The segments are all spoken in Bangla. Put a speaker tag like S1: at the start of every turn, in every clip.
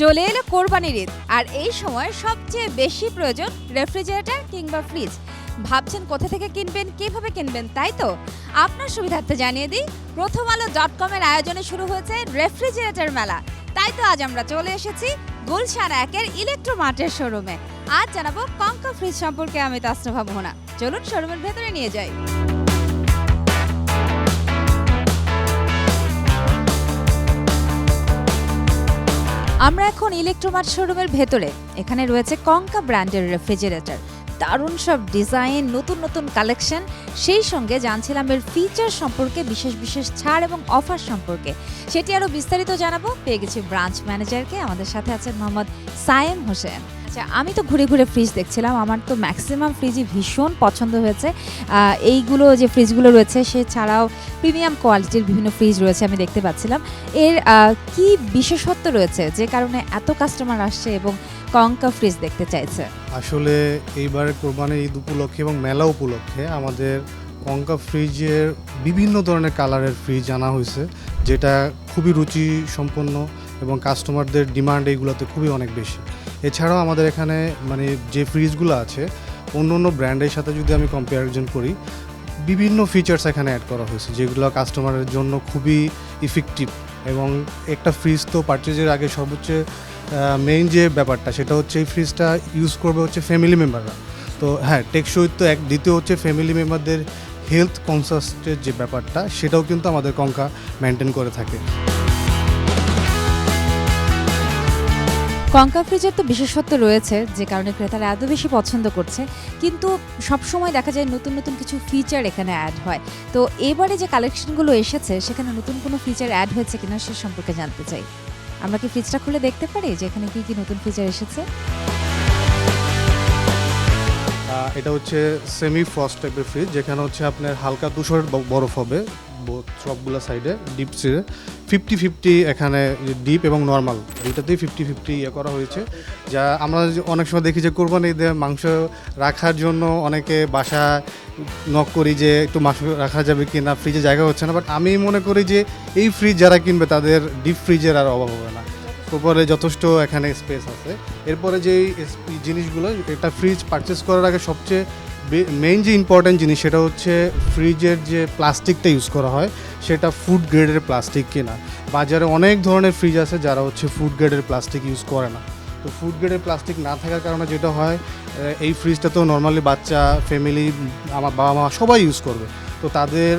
S1: চলে এলো কোরবানির ঈদ। আর এই সময় সবচেয়ে বেশি প্রয়োজন রেফ্রিজারেটর কিংবা ফ্রিজ। ভাবছেন কোথা থেকে কিনবেন, কীভাবে কিনবেন, তাই তো? আপনার সুবিধার্থে জানিয়ে দিই, প্রথম আলো ডট কমের আয়োজনে শুরু হয়েছে রেফ্রিজারেটর মেলা। তাই তো আজ আমরা চলে এসেছি গুলশান একের ইলেকট্রোমার্টের শোরুমে আজ জানাব কঙ্কা ফ্রিজ সম্পর্কে আমি তাস্রভা মোহনা। চলুন শোরুমের ভেতরে নিয়ে যাই। আমরা এখন ইলেকট্রোমার্ট শোরুমের ভেতরে। এখানে রয়েছে কঙ্কা ব্র্যান্ডের রেফ্রিজারেটর দারুণ সব ডিজাইন নতুন নতুন কালেকশন সেই সঙ্গে জানছিলাম এর ফিচার সম্পর্কে, বিশেষ বিশেষ ছাড় এবং অফার সম্পর্কে। সেটি আরও বিস্তারিত জানাব। পেয়ে গেছি ব্রাঞ্চ ম্যানেজারকে আমাদের সাথে আছেন মোহাম্মদ সায়েম হোসেন। আচ্ছা আমি তো ঘুরে ঘুরে ফ্রিজ দেখছিলাম। আমার তো ম্যাক্সিমাম ফ্রিজই ভীষণ পছন্দ হয়েছে। এইগুলো যে ফ্রিজগুলো রয়েছে, সে ছাড়াও প্রিমিয়াম কোয়ালিটির বিভিন্ন ফ্রিজ রয়েছে আমি দেখতে পাচ্ছিলাম। এর কি বিশেষত্ব রয়েছে যে কারণে এত কাস্টমার আসছে এবং কঙ্কা ফ্রিজ দেখতে চাইছে?
S2: আসলে এইবার কোরবানির ঈদ উপলক্ষে এবং মেলা উপলক্ষে আমাদের কঙ্কা ফ্রিজের বিভিন্ন ধরনের কালারের ফ্রিজ আনা হয়েছে, যেটা খুবই রুচি সম্পন্ন এবং কাস্টমারদের ডিমান্ড এইগুলোতে খুবই অনেক বেশি। এছাড়াও আমাদের এখানে মানে যে ফ্রিজগুলো আছে, অন্য অন্য ব্র্যান্ডের সাথে যদি আমি কম্পারিজন করি, বিভিন্ন ফিচার্স এখানে অ্যাড করা হয়েছে, যেগুলো কাস্টমারের জন্য খুবই ইফেক্টিভ এবং একটা ফ্রিজ তো পারচেজের আগে সর্বোচ্চ মেইন যে ব্যাপারটা সেটা হচ্ছে এই ফ্রিজটা ইউজ করবে হচ্ছে ফ্যামিলি মেম্বাররা তো হ্যাঁ টেকসই তো এক, দ্বিতীয় হচ্ছে ফ্যামিলি মেম্বারদের হেলথ কনসাসের যে ব্যাপারটা, সেটাও কিন্তু আমাদের কঙ্কা মেনটেন করে থাকে।
S1: কঙ্কা ফ্রিজের তো বিশেষত্ব রয়েছে, যে কারণে ক্রেতারা এত বেশি পছন্দ করছে। কিন্তু সবসময় দেখা যায় নতুন নতুন কিছু ফিচার এখানে অ্যাড হয়। তো এবারে যে কালেকশনগুলো এসেছে, সেখানে নতুন কোনো ফিচার অ্যাড হয়েছে কিনা সে সম্পর্কে জানতে চাই। আমরা কি ফ্রিজটা খুলে দেখতে পারি যে এখানে কি কি নতুন ফিচার এসেছে?
S2: এটা হচ্ছে সেমি ফ্রস্ট টাইপের ফ্রিজ যেখানে হচ্ছে আপনার হালকা ব- বরফ হবে। সবগুলো সাইডে ডিপ সিরে ফিফটি ফিফটি এখানে ডিপ এবং নর্মাল দুইটাতেই ফিফটি ফিফটি ইয়ে করা হয়েছে। যা আমরা অনেক সময় দেখি যে কোরবানি ঈদে মাংস রাখার জন্য অনেকে বাসা নক করি যে একটু মাংস রাখা যাবে কি না ফ্রিজে জায়গা হচ্ছে না। বাট আমি মনে করি যে এই ফ্রিজ যারা কিনবে তাদের ডিপ ফ্রিজের আর অভাব হবে না। উপরে যথেষ্ট এখানে স্পেস আছে। এরপরে যে জিনিসগুলো, এটা ফ্রিজ পারচেস করার আগে সবচেয়ে মেইন যে ইম্পর্ট্যান্ট জিনিস সেটা হচ্ছে ফ্রিজের যে প্লাস্টিকটা ইউজ করা হয়, সেটা ফুড গ্রেডের প্লাস্টিক কিনা। বাজারে অনেক ধরনের ফ্রিজ আছে যারা হচ্ছে ফুড গ্রেডের প্লাস্টিক ইউজ করে না। তো ফুড গ্রেডের প্লাস্টিক না থাকার কারণে যেটা হয় এই ফ্রিজটা তো নর্মালি বাচ্চা ফ্যামিলি আমার বাবা মা সবাই ইউজ করবে। তো তাদের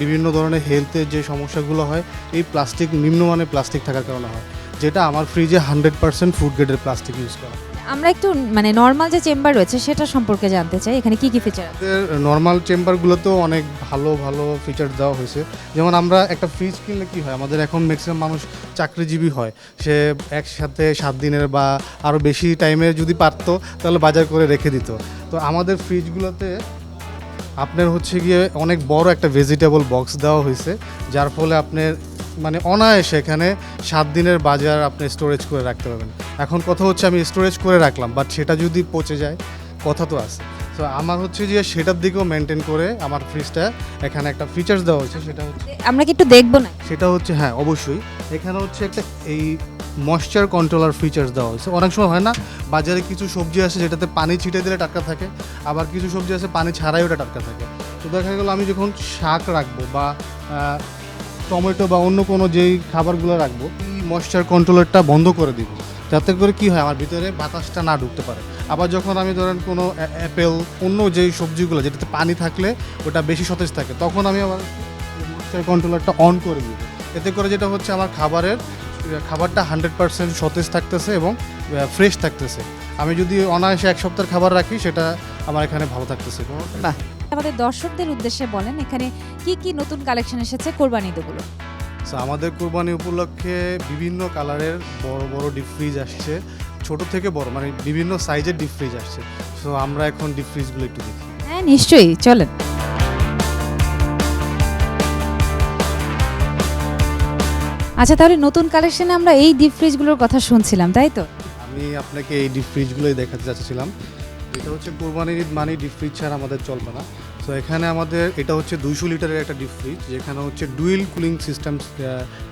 S2: বিভিন্ন ধরনের হেলথের যে সমস্যাগুলো হয়, এই প্লাস্টিক নিম্নমানের প্লাস্টিক থাকার কারণে হয়। যেটা আমার ফ্রিজে হান্ড্রেড পার্সেন্ট ফুড গ্রেডের প্লাস্টিক ইউজ করা।
S1: আমরা একটু মানে নর্মাল যে চেম্বার রয়েছে সেটা সম্পর্কে জানতে চাই। এখানে কি কি ফিচার আছে?
S2: নর্মাল চেম্বারগুলোতেও অনেক ভালো ভালো ফিচার দেওয়া হয়েছে। যেমন আমরা একটা ফ্রিজ কিনলে কি হয়, আমাদের এখন ম্যাক্সিমাম মানুষ চাকরিজীবী হয়। সে একসাথে সাত দিনের বা আরও বেশি টাইমে যদি পারতো, তাহলে বাজার করে রেখে দিত। তো আমাদের ফ্রিজগুলোতে আপনার হচ্ছে গিয়ে অনেক বড় একটা ভেজিটেবল বক্স দেওয়া হয়েছে, যার ফলে আপনার মানে অনায়াসে এখানে সাত দিনের বাজার আপনি স্টোরেজ করে রাখতে পারবেন। এখন কথা হচ্ছে আমি স্টোরেজ করে রাখলাম বাট সেটা যদি পচে যায় কথা তো আছে। তো আমার হচ্ছে যে সেটার দিকেও মেনটেন করে আমার ফ্রিজটা এখানে একটা ফিচার্স দেওয়া হয়েছে সেটা হচ্ছে
S1: আমরা কি একটু দেখব না?
S2: সেটা হচ্ছে হ্যাঁ অবশ্যই। এখানে হচ্ছে একটা এই ময়শ্চার কন্ট্রোলার ফিচার্স দেওয়া হয়েছে। অনেক সময় হয় না বাজারে কিছু সবজি আছে যেটাতে পানি ছিটে দিলে টাটকা থাকে আবার কিছু সবজি আছে পানি ছাড়াই ওটা টাটকা থাকে। তো দেখা গেলো আমি যখন শাক রাখব বা টমেটো বা অন্য কোনো যেই খাবারগুলো রাখব এই ময়শ্চার কন্ট্রোলারটা বন্ধ করে দিব। যাতে করে কি হয়, আমার ভিতরে বাতাসটা না ঢুকতে পারে। আবার যখন আমি ধরেন কোনো অ্যা- অ্যাপেল, অন্য যেই সবজিগুলো, যেটাতে পানি থাকলে ওটা বেশি সতেজ থাকে, তখন আমি আবার কন্ট্রোলারটা অন করে দিই। এতে করে যেটা হচ্ছে, আমার খাবারের খাবারটা হান্ড্রেড পার্সেন্ট সতেজ থাকতেছে এবং ফ্রেশ থাকতেছে। আমি যদি অনায়াসে এক সপ্তাহের খাবার রাখি, সেটা আমার এখানে ভালো থাকতেছে।
S1: বাহ আমাদের দর্শকদের উদ্দেশ্যে বলেন, এখানে কি কি নতুন কালেকশন এসেছে, কোরবানি ঈদগুলো
S2: So, আমাদের কোরবানি উপলক্ষে বিভিন্ন কালারের বড় বড় ডিপ ফ্রিজ আসছে। ছোট থেকে বড় মানে বিভিন্ন সাইজের ডিপ ফ্রিজ আসছে। সো আমরা এখন ডিপ ফ্রিজগুলো একটু দেখি।
S1: হ্যাঁ নিশ্চয়ই চলেন। আচ্ছা তাহলে নতুন কালেকশনে আমরা এই ডিপ ফ্রিজগুলোর কথা শুনছিলাম তাই তো?
S2: আমি আপনাকে এই ডিপ ফ্রিজগুলোই দেখাতে চাচ্ছিলাম। এটা হচ্ছে কোরবানির ঈদ মানে ডিপ ফ্রিজ ছাড়া আমাদের চলবে না। তো এখানে আমাদের এটা হচ্ছে দুইশো লিটারের একটা ডিপ ফ্রিজ যেখানে হচ্ছে dual cooling system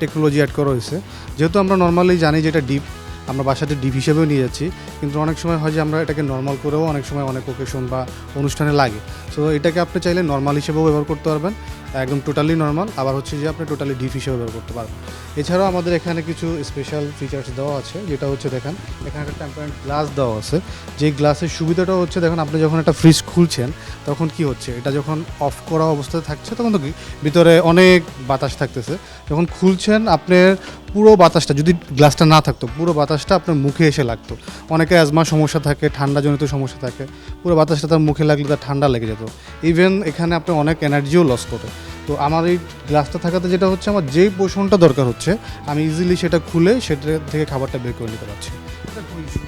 S2: technology add করা হয়েছে। যেহেতু আমরা নর্মালি জানি যে এটা ডিপ আমরা বাসাতে ডিপ হিসেবেও নিয়ে যাচ্ছি, কিন্তু অনেক সময় হয় যে আমরা এটাকে নর্মাল করেও অনেক সময় অনেক ওকেশন বা অনুষ্ঠানে লাগে। সো এটাকে আপনি চাইলে নর্মাল হিসেবেও ব্যবহার করতে পারবেন। একদম টোটালি নর্মাল আবার হচ্ছে যে আপনি টোটালি ডিপ হিসেবে ব্যবহার করতে পারবেন। এছাড়াও আমাদের এখানে কিছু স্পেশাল ফিচার্স দেওয়া আছে, যেটা হচ্ছে দেখেন, এখানে একটা টেম্পারেন্ট গ্লাস দেওয়া আছে। যে গ্লাসের সুবিধাটা হচ্ছে, দেখুন আপনি যখন একটা ফ্রিজ খুলছেন, তখন কি হচ্ছে, এটা যখন অফ করা অবস্থায় থাকছে, তখন তো ভিতরে অনেক বাতাস থাকতেছে। যখন খুলছেন, আপনার পুরো বাতাসটা, যদি গ্লাসটা না থাকতো, পুরো বাতাসটা আপনার মুখে এসে লাগতো। অনেকে অ্যাজমা সমস্যা থাকে, ঠান্ডাজনিত সমস্যা থাকে, পুরো বাতাসটা তার মুখে লাগলে তার ঠান্ডা লেগে যেত। ইভেন এখানে আপনি অনেক এনার্জিও লস করে তো আমার এই গ্লাসটা থাকাতে যেটা হচ্ছে, আমার যেই পোষণটা দরকার হচ্ছে, আমি ইজিলি সেটা খুলে সেটা থেকে খাবারটা বের করে নিতে পারছি।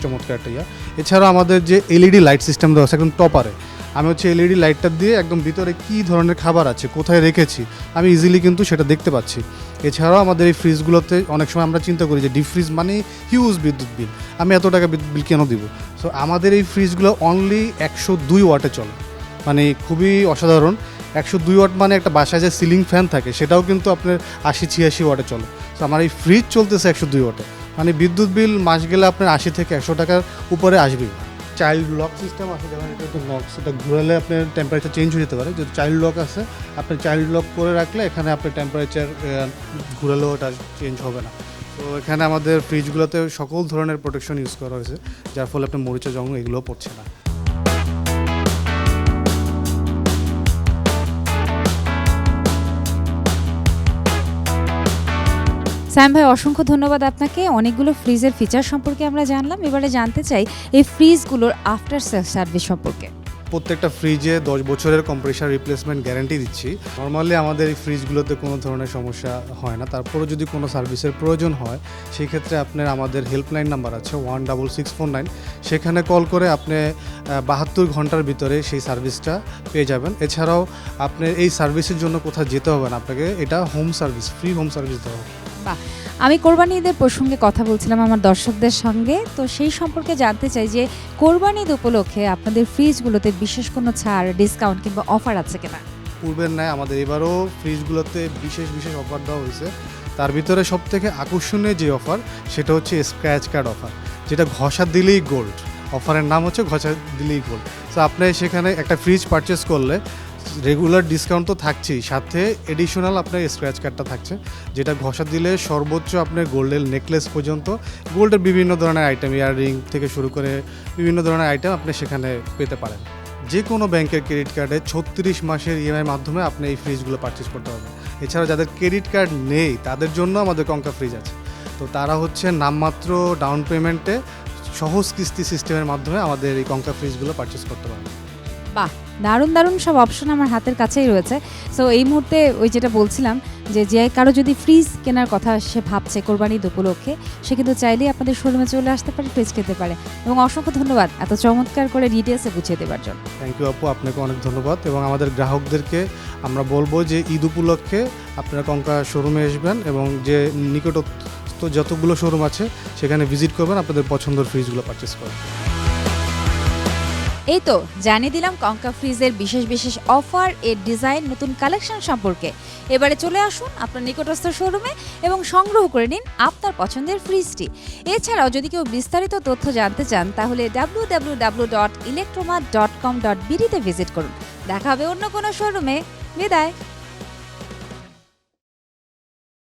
S2: চমৎকার একটা ইয়া। এছাড়াও আমাদের যে এলইডি লাইট সিস্টেম দেওয়া আছে, একদম টপারে আমি হচ্ছে এলইডি লাইটটা দিয়ে একদম ভিতরে কী ধরনের খাবার আছে, কোথায় রেখেছি, আমি ইজিলি কিন্তু সেটা দেখতে পাচ্ছি। এছাড়াও আমাদের এই ফ্রিজগুলোতে অনেক সময় আমরা চিন্তা করি যে ডিপ ফ্রিজ মানে হিউজ বিদ্যুৎ বিল। আমি এত টাকা বিদ্যুৎ বিল কেন দিব? সো আমাদের এই ফ্রিজগুলো অনলি একশো দুই ওয়াটে চলে। মানে খুবই অসাধারণ। একশো দুই ওয়াট মানে একটা বাসায় যে সিলিং ফ্যান থাকে, সেটাও কিন্তু আপনার আশি ছিয়াশি ওয়াটে চলে। তো আমার এই ফ্রিজ চলতেছে একশো দুই ওয়াটে। মানে বিদ্যুৎ বিল মাস গেলে আপনার আশি থেকে একশো টাকার উপরে আসবেই। চাইল্ড লক সিস্টেম আছে, যেমন এটা তো লক সেটা ঘুরালে আপনার টেম্পারেচার চেঞ্জ হয়ে যেতে পারে। যদি চাইল্ড লক আছে, আপনি চাইল্ড লক করে রাখলে এখানে আপনার টেম্পারেচার ঘুরালেও ওটা চেঞ্জ হবে না। তো এখানে আমাদের ফ্রিজগুলোতে সকল ধরনের প্রোটেকশন ইউজ করা হয়েছে, যার ফলে আপনার মরিচা জং এগুলোও পড়ছে না।
S1: স্যাম ভাই, অসংখ্য ধন্যবাদ আপনাকে। অনেকগুলো ফ্রিজের ফিচার সম্পর্কে আমরা জানলাম। এবারে জানতে চাই, এই ফ্রিজগুলোর আফটার সেল সার্ভিস সম্পর্কে।
S2: প্রত্যেকটা ফ্রিজে দশ বছরের কম্প্রেসার রিপ্লেসমেন্ট গ্যারান্টি দিচ্ছি। নর্মালি আমাদের এই ফ্রিজগুলোতে কোনো ধরনের সমস্যা হয় না। তারপরে যদি কোনো সার্ভিসের প্রয়োজন হয় সেই ক্ষেত্রে আপনার আমাদের হেল্পলাইন নাম্বার আছে one double six four nine সেখানে কল করে আপনি বাহাত্তর ঘণ্টার ভিতরে সেই সার্ভিসটা পেয়ে যাবেন। এছাড়াও আপনার এই সার্ভিসের জন্য কোথাও যেতে হবে না। আপনাকে এটা home service free home service দেওয়া হবে।
S1: বাহ আমি কোরবানি ঈদের প্রসঙ্গে কথা বলছিলাম আমার দর্শকদের সঙ্গে। তো সেই সম্পর্কে জানতে চাই যে কোরবানি ঈদ উপলক্ষে আপনাদের ফ্রিজগুলোতে বিশেষ কোনো ছাড় ডিসকাউন্ট কিংবা অফার আছে কিনা?
S2: পূর্বের ন্যায় আমাদের এবারও ফ্রিজগুলোতে বিশেষ বিশেষ অফার দেওয়া হয়েছে। তার ভিতরে সব থেকে আকর্ষণীয় যে অফার সেটা হচ্ছে স্ক্র্যাচ কার্ড অফার যেটা ঘষা দিলেই গোল্ড অফারের নাম হচ্ছে ঘষা দিলেই গোল্ড তো আপনি সেখানে একটা ফ্রিজ পারচেস করলে রেগুলার ডিসকাউন্ট তো থাকছেই। সাথে এডিশনাল আপনার স্ক্র্যাচ কার্ডটা থাকছে, যেটা ঘষা দিলে সর্বোচ্চ আপনার গোল্ডের নেকলেস পর্যন্ত গোল্ডের বিভিন্ন ধরনের আইটেম ইয়াররিং থেকে শুরু করে বিভিন্ন ধরনের আইটেম আপনি সেখানে পেতে পারেন। যে কোনো ব্যাংকের ক্রেডিট কার্ডে ছত্রিশ মাসের ইএমআই মাধ্যমে আপনি এই ফ্রিজগুলো পারচেস করতে পারবেন। এছাড়া যাদের ক্রেডিট কার্ড নেই, তাদের জন্য আমাদের কঙ্কা ফ্রিজ আছে। তো তারা হচ্ছে নামমাত্র ডাউন পেমেন্টে সহজ কিস্তি সিস্টেমের মাধ্যমে আমাদের এই কঙ্কা ফ্রিজগুলো পারচেস করতে পারবেন।
S1: বাহ! দারুণ দারুণ সব অপশন আমার হাতের কাছেই রয়েছে। সো এই মুহূর্তে ওই যেটা বলছিলাম যে যে কারও যদি ফ্রিজ কেনার কথা সে ভাবছে কোরবানি ঈদ উপলক্ষে সে কিন্তু চাইলেই আপনাদের শোরুমে চলে আসতে পারে ফ্রিজ খেতে পারে। এবং অসংখ্য ধন্যবাদ এত চমৎকার করে ডিটেলসে বুঝিয়ে দেওয়ার জন্য।
S2: থ্যাংক ইউ আপু। আপনাকে অনেক ধন্যবাদ। এবং আমাদের গ্রাহকদেরকে আমরা বলব যে, ঈদ উপলক্ষে আপনারা কঙ্কা শোরুমে আসবেন এবং যে নিকটস্থ যতগুলো শোরুম আছে, সেখানে ভিজিট করবেন, আপনাদের পছন্দের ফ্রিজগুলো পারচেস করবেন।
S1: এই তো জানিয়ে দিলাম কঙ্কা ফ্রিজের বিশেষ বিশেষ অফার এর ডিজাইন নতুন কালেকশন সম্পর্কে। এবারে চলে আসুন আপনার নিকটস্থ শোরুমে এবং সংগ্রহ করে নিন আপনার পছন্দের ফ্রিজটি এছাড়াও যদি কেউ বিস্তারিত তথ্য জানতে চান, তাহলে ডাব্লিউ ডাব্লিউ ডাব্লিউ ডট ইলেকট্রোমা ডট কম ডট বিডিতে ভিজিট করুন। দেখা হবে অন্য কোনো শোরুমে বিদায়।